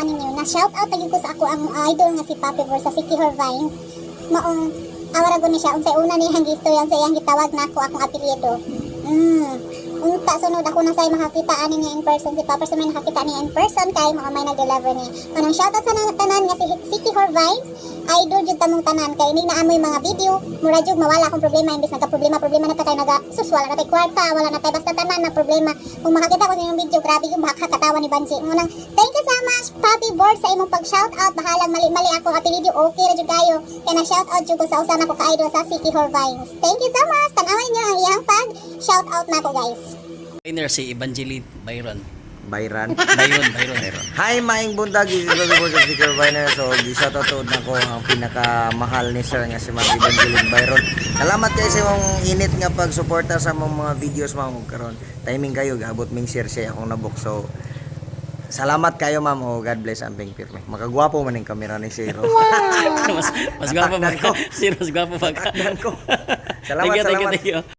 kuha ninyo na shout out lagi ko sa ako ang idol nga si Papi Bor sa City Horvine maong awara ko ni siya. Unsay una niyang gistorya unsay iyang gitawag na ako akong apelyido. Mm. Unta sunod ako na say makakita ani niya in person. Si Papa sa may nakakita niya in person kay mga may nag-deliver niya. Kanang shout out sa tanan nga si City Horvine idol jud tamong tanan. Kay ning naamoy mga video. Mura jud mawala akong problema. Imbis nagka problema problema na ta kay naga. Sus wala na tay kwarta wala na tay basta tanan na problema. Kung makakita ko sa inyong video grabe yung makakatawa ni Banji. Unang thank you so much Papi Board sa imong pag shout out bahalang mali mali ako apelyido okay ra jud kayo. Kay na shout out jud ko sa usa na ko ka idol sa City Horvines thank you so much. Tanawin niyo ang iyang pag shout out nako guys. Trainer si Evangeline Byron. Bayran. Byron, Byron. Hi, maing bundag. Dito ko sa Secure Viner. So, di sa totoo na ko ang pinakamahal ni Sir nga si Ma'am Evangeline Byron. Salamat kayo sa mong init nga pagsuporta sa mong mga videos mga karon. Timing kayo, gabot ming share siya akong nabok. So, salamat kayo ma'am. Oh, God bless ang ping pirme. Makagwapo man yung kamera ni Zero. mas mas gwapo ka? Sino mas gwapo ba ka? Takdan ko. Salamat, Thank you, thank you, salamat. thank you.